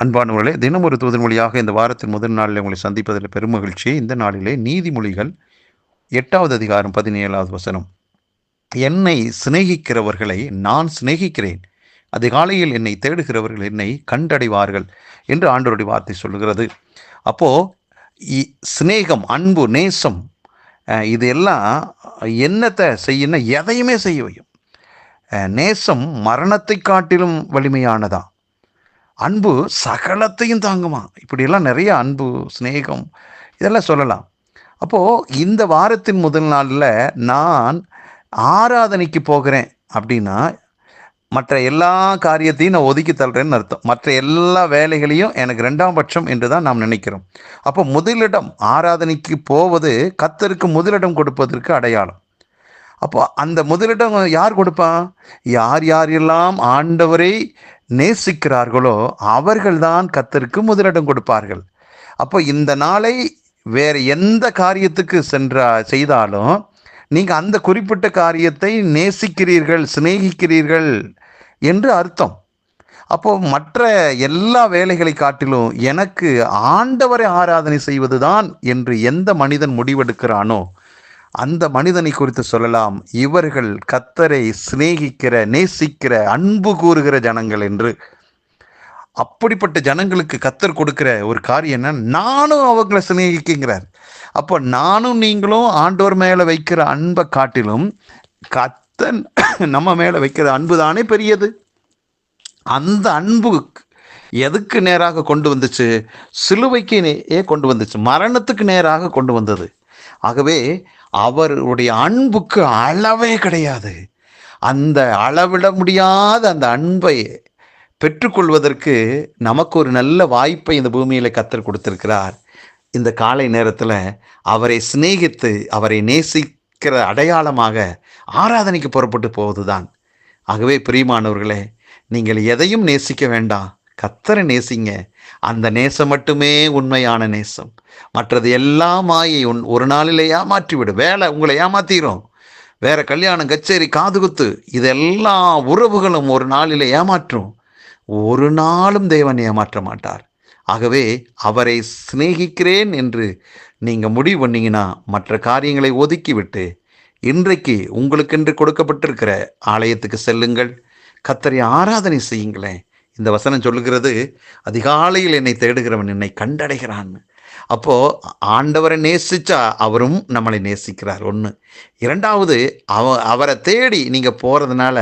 அன்பானவர்களே தினம் ஒரு தூதன் மொழியாக இந்த வாரத்தின் முதல் நாளில் உங்களை சந்திப்பதில் பெருமகிழ்ச்சி இந்த நாளிலே நீதிமொழிகள் எட்டாவது அதிகாரம் பதினேழாவது வசனம். என்னை சிநேகிக்கிறவர்களை நான் சிநேகிக்கிறேன். அதிகாலையில் என்னை தேடுகிறவர்கள் என்னை கண்டடைவார்கள் என்று ஆண்டோருடைய வார்த்தை சொல்லுகிறது. அப்போது இ- சிநேகம் அன்பு நேசம் இது எல்லாம் என்னத்தை செய்யணும் எதையுமே செய்ய வையும். நேசம் மரணத்தை காட்டிலும் வலிமையானதா? அன்பு சகலத்தையும் தாங்குமா? இப்படியெல்லாம் நிறைய அன்பு சிநேகம் இதெல்லாம் சொல்லலாம். அப்போது இந்த வாரத்தின் முதல் நாளில் நான் ஆராதனைக்கு போகிறேன் அப்படின்னா மற்ற எல்லா காரியத்தையும் நான் ஒதுக்கி தள்ளுறேன்னு அர்த்தம். மற்ற எல்லா வேலைகளையும் எனக்கு ரெண்டாம் பட்சம் என்று தான் நாம் நினைக்கிறோம். அப்போ முதலிடம் ஆராதனைக்கு போவது கத்தருக்கு முதலிடம் கொடுப்பதற்கு அடையாளம். அப்போ அந்த முதலிடம் யார் கொடுப்பான் யார் யாரெல்லாம் ஆண்டவரை நேசிக்கிறார்களோ அவர்கள்தான் கத்தருக்கு முதலிடம் கொடுப்பார்கள். அப்போ இந்த நாளை வேறு எந்த காரியத்துக்கு சென்றா செய்தாலும் நீங்கள் அந்த குறிப்பிட்ட காரியத்தை நேசிக்கிறீர்கள் சிநேகிக்கிறீர்கள் என்று அர்த்தம். அப்போ மற்ற எல்லா வேலைகளை காட்டிலும் எனக்கு ஆண்டவரை ஆராதனை செய்வதுதான் என்று எந்த மனிதன் முடிவெடுக்கிறானோ அந்த மனிதனை குறித்து சொல்லலாம். இவர்கள் கத்தரை சிநேகிக்கிற நேசிக்கிற அன்பு கூறுகிற ஜனங்கள் என்று. அப்படிப்பட்ட ஜனங்களுக்கு கத்தர் கொடுக்கிற ஒரு காரியம் என்ன? நானும் அவங்கள சிநேகிக்குங்கிறார். அப்போ நானும் நீங்களும் ஆண்டோர் மேலே வைக்கிற அன்பை காட்டிலும் கத்தன் நம்ம மேலே வைக்கிற அன்பு தானே பெரியது. அந்த அன்பு எதுக்கு நேராக கொண்டு வந்துச்சு? சிலுவைக்கு கொண்டு வந்துச்சு. மரணத்துக்கு நேராக கொண்டு வந்தது. ஆகவே அவருடைய அன்புக்கு அளவே கிடையாது. அந்த அளவிட முடியாத அந்த அன்பை பெற்றுக்கொள்வதற்கு நமக்கு ஒரு நல்ல வாய்ப்பை இந்த பூமியில் கத்தர் கொடுத்திருக்கிறார். இந்த காலை நேரத்தில் அவரை சிநேகித்து அவரை நேசிக்கிற அடையாளமாக ஆராதனைக்கு புறப்பட்டு போவதுதான். ஆகவே பிரியமானவர்களே நீங்கள் எதையும் நேசிக்க வேண்டாம். கத்தரை நேசிங்க. அந்த நேசம் மட்டுமே உண்மையான நேசம். மற்றது எல்லாம் மாயை உன் ஒரு நாளிலே ஏமாற்றிவிடும் வேலை உங்களை ஏமாத்திரும். வேற கல்யாணம் கச்சேரி காதுகுத்து இதெல்லாம் உறவுகளும் ஒரு நாளிலே ஏமாற்றும். ஒரு நாளும் தேவன் ஏமாற்ற மாட்டார். ஆகவே அவரை சிநேகிக்கிறேன் என்று நீங்கள் முடிவு பண்ணீங்கன்னா மற்ற காரியங்களை ஒதுக்கிவிட்டு இன்றைக்கு உங்களுக்கென்று கொடுக்கப்பட்டிருக்கிற ஆலயத்துக்கு செல்லுங்கள். கத்தரை ஆராதனை செய்யுங்களேன். இந்த வசனம் சொல்லுகிறது அதிகாலையில் என்னை தேடுகிறவன் என்னை கண்டடைகிறான். அப்போது ஆண்டவரை நேசிச்சா அவரும் நம்மளை நேசிக்கிறார். ஒன்று இரண்டாவது அவ அவரை தேடி நீங்கள் போகிறதுனால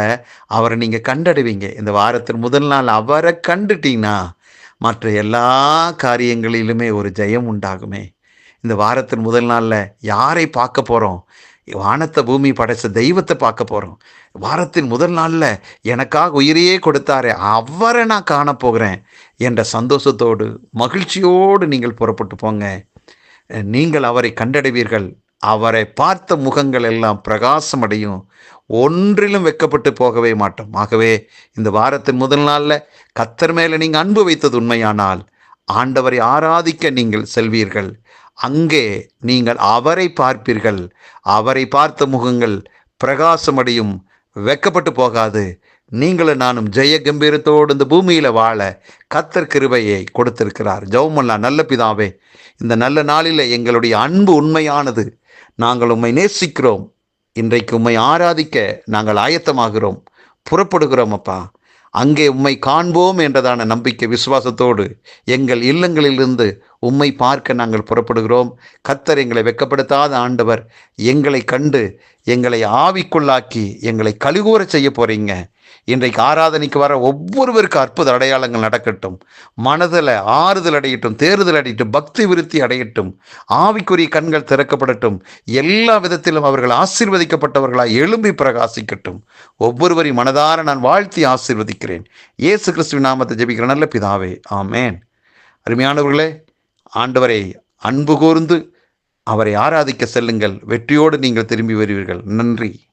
அவரை நீங்கள் கண்டடைவீங்க. இந்த வாரத்தின் முதல் நாள் அவரை கண்டுட்டீங்கன்னா மற்ற எல்லா காரியங்களிலுமே ஒரு ஜெயம் உண்டாகுமே. இந்த வாரத்தின் முதல் நாளில் யாரை பார்க்க போகிறோம் வானத்தை பூமி படைச்ச தெய்வத்தை பார்க்க போகிறோம் வாரத்தின் முதல் நாளில் எனக்காக உயிரையே கொடுத்தாரே அவரை நான் காண போகிறேன் என்ற சந்தோஷத்தோடு மகிழ்ச்சியோடு நீங்கள் புறப்பட்டு போங்க. நீங்கள் அவரை கண்டடைவீர்கள். அவரை பார்த்த முகங்கள் எல்லாம் பிரகாசம் அடையும் ஒன்றிலும் வெக்கப்பட்டு போகவே மாட்டோம். ஆகவே இந்த வாரத்தின் முதல் நாளில் கத்தர் மேலே நீங்கள் அன்பு வைத்தது உண்மையானால் ஆண்டவரை ஆராதிக்க நீங்கள் செல்வீர்கள். அங்கே நீங்கள் அவரை பார்ப்பீர்கள். அவரை பார்த்த முகங்கள் பிரகாசமடையும். வெக்கப்பட்டு போகாது. நீங்களும் நானும் ஜெய கம்பீரத்தோடு இந்த பூமியில் வாழ கத்தர் கிருபையை கொடுத்திருக்கிறார். ஜெவமல்லா நல்ல பிதாவே இந்த நல்ல நாளில் எங்களுடைய அன்பு உண்மையானது. நாங்கள் உம்மை நேசிக்கிறோம். இன்றைக்கு உம்மை ஆராதிக்க நாங்கள் ஆயத்தமாகிறோம். புறப்படுகிறோம் அப்பா. அங்கே உம்மை காண்போம் என்றதான நம்பிக்கை விசுவாசத்தோடு எங்கள் இல்லங்களிலிருந்து உம்மை பார்க்க நாங்கள் புறப்படுகிறோம். கத்தர் எங்களை வெட்கப்படுத்தாத ஆண்டவர். எங்களை கண்டு எங்களை ஆவிக்குள்ளாக்கி எங்களை கழுகூற செய்ய போகிறீங்க இன்றைக்கு ஆராதனைக்கு வர ஒவ்வொருவருக்கு அற்புத அடையாளங்கள் நடக்கட்டும். மனதில் ஆறுதல் அடையட்டும் தேறுதல் அடையட்டும் பக்தி விருத்தி அடையட்டும். ஆவிக்குரிய கண்கள் திறக்கப்படட்டும். எல்லா விதத்திலும் அவர்கள் ஆசீர்வதிக்கப்பட்டவர்களாய் எழும்பி பிரகாசிக்கட்டும். ஒவ்வொருவரையும் மனதார நான் வாழ்த்தி ஆசீர்வதிக்கிறேன். இயேசு கிறிஸ்துவின் நாமத்தை ஜெபிக்கிற நல்ல பிதாவே ஆமேன். அருமையானவர்களே ஆண்டவரை அன்பு கூர்ந்து அவரை ஆராதிக்க செல்லுங்கள். வெற்றியோடு நீங்கள் திரும்பி வருவீர்கள். நன்றி.